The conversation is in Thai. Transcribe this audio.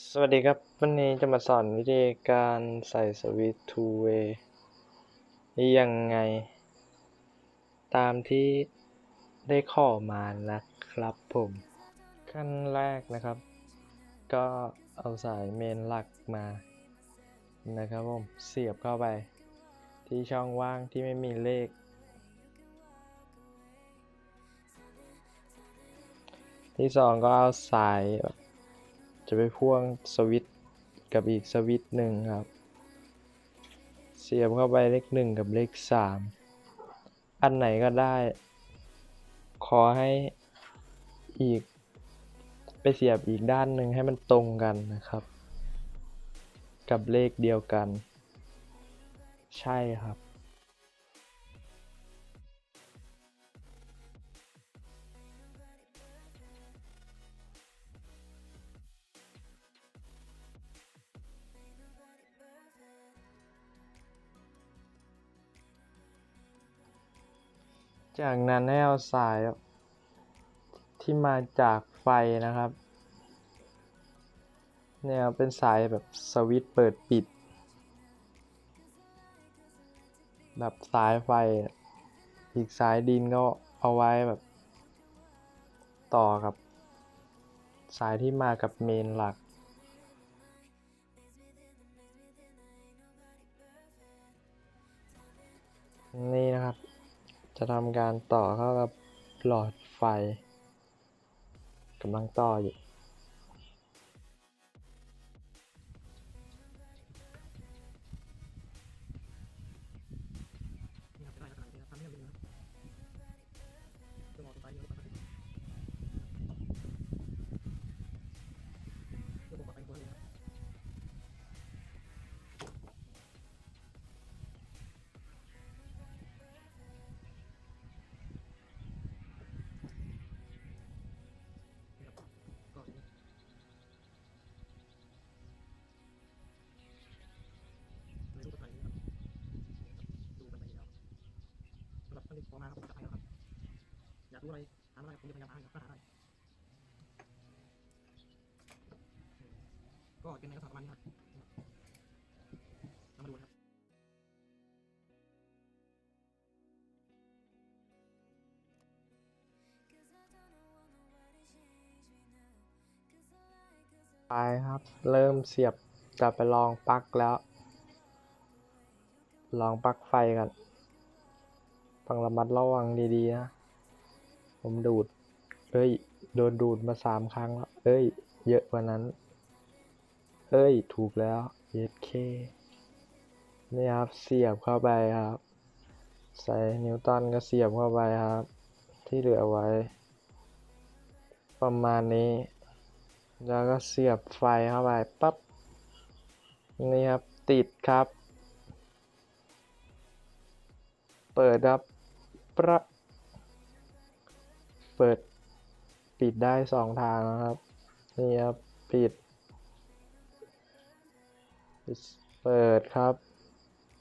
สวัสดีครับ วันนี้จะมาสอนวิธีการใส่สวิตช์ two way ยังไง ตามที่ได้ข้อมานะครับผมขั้นแรกนะครับ ก็เอาสายเมนหลักมานะครับผม เสียบเข้าไป ที่ช่องว่างที่ไม่มีเลข ที่สองก็เอาสาย จะไปพ่วงสวิตกับอีกสวิตหนึ่งครับ เสียบเข้าไปเลขหนึ่งกับเลขสามอันไหนก็ได้ ขอให้อีก ไปเสียบอีกด้านหนึ่งให้มันตรงกันนะครับ กับเลขเดียวกัน ใช่ครับ จากนั้นให้เอาสายที่มาจากไฟนะครับ เนี่ยเป็นสายแบบสวิตช์เปิดปิด แบบสายไฟ อีกสายดินก็เอาไว้แบบ ต่อกับ สายที่มากับเมนหลัก จะทำการต่อเข้ากับหลอดไฟกำลังต่ออยู่ ขอมาครับผมจะให้นะครับ อยากรู้อะไรถามอะไรผมจะพยายามอ่าครับถ้าหาได้ก็เป็นในลักษณะประมาณนี้ครับเรามาดูนะครับไปครับ เริ่มเสียบจะไปลองปลั๊กแล้ว ลองปลั๊กไฟกัน ต้องระมัดระวังดีๆนะ ผมดูด เอ้ย โดนดูดมาสามครั้งแล้ว เอ้ย เยอะกว่านั้น เอ้ย ถูกแล้ว YK นี่ครับ เสียบเข้าไปครับ ใส่นิวตันก็เสียบเข้าไปครับ ที่เหลือไว้ ประมาณนี้ แล้วก็เสียบไฟเข้าไปปั๊บ นี่ครับ ติดครับ เปิดครับ ประเปิดปิดได้สองทางนะครับ นี่ครับ ปิด เปิดครับ